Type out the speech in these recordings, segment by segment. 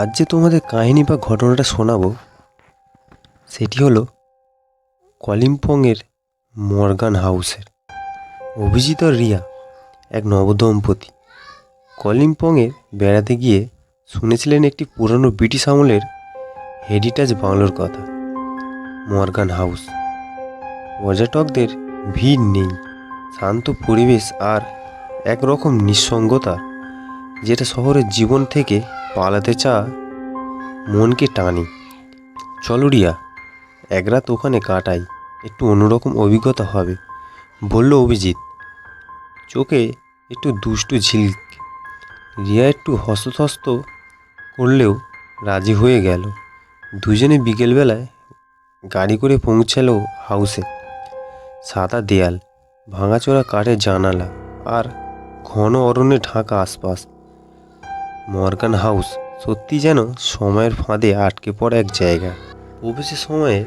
আজ যে তোমাদের কাহিনী বা ঘটনাটা শোনাবো, সেটি হলো কলিম্পংয়ের মর্গান হাউসের। অভিজিৎ আর রিয়া এক নবদম্পতি। কলিম্পংয়ে বেড়াতে গিয়ে শুনেছিলেন একটি পুরনো ব্রিটিশ আমলের হেরিটেজ বাংলোর কথা, মর্গান হাউস। পর্যটকদের ভিড় নেই, শান্ত পরিবেশ আর একরকম নিঃসঙ্গতা, যেটা শহরের জীবন থেকে পালাতে চা, মনকে টানে। চলো রিয়া, এক রাত ওখানে কাটাই, একটু অন্যরকম অভিজ্ঞতা হবে, বলল অভিজিৎ। চোখে একটু দুষ্টু ঝিলক। রিয়া একটু হস্তথস্ত করলেও রাজি হয়ে গেল। দুজনে বিকেলবেলায় গাড়ি করে পৌঁছালো হাউসে সাদা দেয়াল, ভাঙাচোরা কাঠের জানালা আর ঘন অরণ্যে ঢাকা আশপাশ। মর্গান হাউস সত্যি যেন সময়ের ফাঁদে আটকে পড়া এক জায়গা। প্রবেশের সময়ে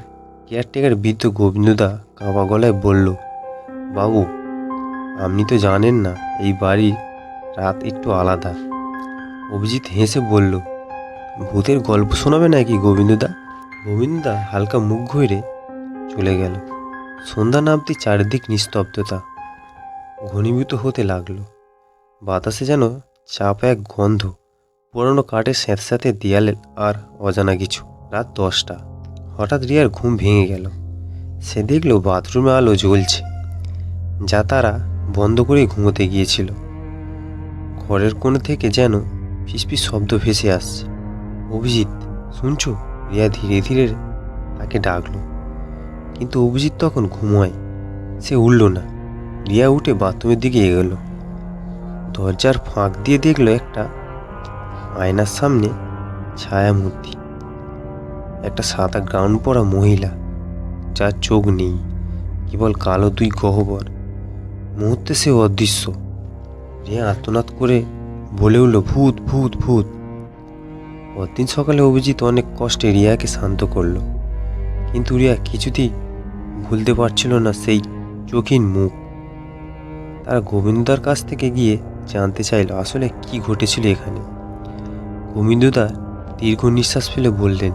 কেয়ারটেকার বৃদ্ধ গোবিন্দদা কাঁপা গলায় বলল, বাবু, আপনি তো জানেন না, এই বাড়ি রাত একটু আলাদা। অভিজিৎ হেসে বলল, ভূতের গল্প শোনাবে নাকি গোবিন্দদা? গোবিন্দদা হালকা মুখ ঘুরে চলে গেল। সন্ধ্যা নামতে চারিদিক নিস্তব্ধতা ঘনীভূত হতে লাগল। বাতাসে যেন চাপা এক গন্ধ পুরনো কাঠের স্যাঁতস্যাঁতে দেয়ালে আর অজানা কিছু। রাত দশটা। হঠাৎ রিয়ার ঘুম ভেঙে গেল। সে দেখল বাথরুমে আলো জ্বলছে। যা তারা বন্ধ করে ঘুমোতে গিয়েছিল। ঘরের কোণে থেকে যেন ফিসফিস শব্দ ভেসে আসছে। অভিজিৎ, শুনছো? রিয়া ধীরে ধীরে তাকে ডাকলো। কিন্তু অভিজিৎ তখন ঘুমোয়। সে উঠল না। রিয়া উঠে বাথরুমের দিকে এগোলো। দরজার ফাঁক দিয়ে দেখল একটা আয়নার সামনে ছায়ামূর্তি। একটা সাদা গ্রাউন্ড পরা মহিলা, যার চোখ নেই, কেবল কালো দুই গহ্বর। মুহূর্তে সে অদৃশ্য। রিয়া আত্মনাদ করে বলে উঠল, ভূত ভূত ভূত। পরদিন সকালে অভিজিৎ অনেক কষ্টে রিয়াকে শান্ত করল। কিন্তু রিয়া কিছুতেই ভুলতে পারছিল না সেই চোখিন মুখ। তারা গোবিন্দার কাছ থেকে গিয়ে জানতে চাইল, আসলে কি ঘটেছিল এখানে? গোবিন্দদা দীর্ঘ নিঃশ্বাস ফেলে বললেন,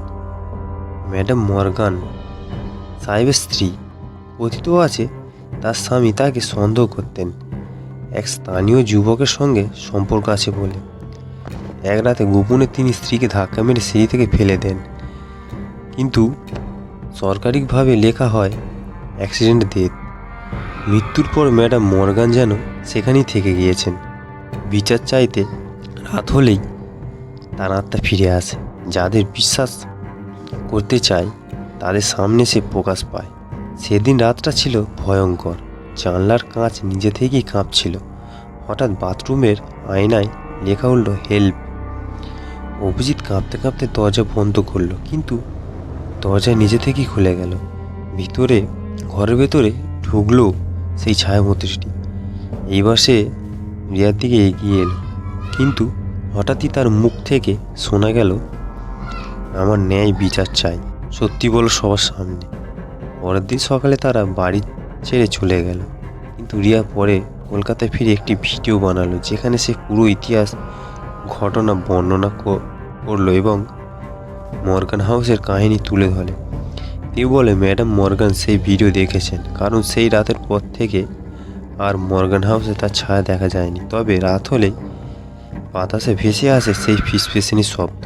ম্যাডাম মর্গান, সাহেবের স্ত্রী কথিত আছে, তার স্বামী তাকে সন্দেহ করতেন। এক স্থানীয় যুবকের সঙ্গে সম্পর্ক আছে বলে। এক রাতে গোপনে তিনি স্ত্রীকে ধাক্কা মেরে সিঁড়ি থেকে ফেলে দেন। কিন্তু সরকারিভাবে লেখা হয়, অ্যাক্সিডেন্ট ডেথ মৃত্যুর পর ম্যাডাম মর্গান যেন সেখানেই থেকে গিয়েছেন। বিচার চাইতে রাত হলেই তার আত্মা ফিরে আসে। যাদের বিশ্বাস করতে চায়, তাদের সামনে সে প্রকাশ পায়। সেদিন রাতটা ছিল ভয়ঙ্কর। জানলার কাঁচ নিজে থেকেই কাঁপছিল। হঠাৎ বাথরুমের আয়নায় লেখা উঠল, হেল্প। অভিজিৎ কাঁপতে কাঁপতে দরজা বন্ধ করল, কিন্তু দরজা নিজে থেকেই খুলে গেল। ভিতরে, ঘরের ভেতরে ঢুকলো সেই ছায়ামূর্তিটি এইবার সে রিয়ার দিকে এগিয়ে এলো, কিন্তু হঠাৎই তার মুখ থেকে শোনা গেল, আমার ন্যায় বিচার চাই। সত্যি বলো সবার সামনে। পরের দিন সকালে তারা বাড়ি ছেড়ে চলে গেল। কিন্তু রিয়া পরে কলকাতায় ফিরে একটি ভিডিও বানালো, যেখানে সে পুরো ইতিহাস, ঘটনা বর্ণনা করল এবং মর্গান হাউসের কাহিনী তুলে ধরে কেউ বলে, ম্যাডাম মর্গান সেই ভিডিও দেখেছেন, কারণ সেই রাতের পর থেকে আর মর্গান হাউসে তার ছায়া দেখা যায়নি। তবে রাত হলেই বাতাসে ভেসে আসে সেই ফিসফিসিনি শব্দ।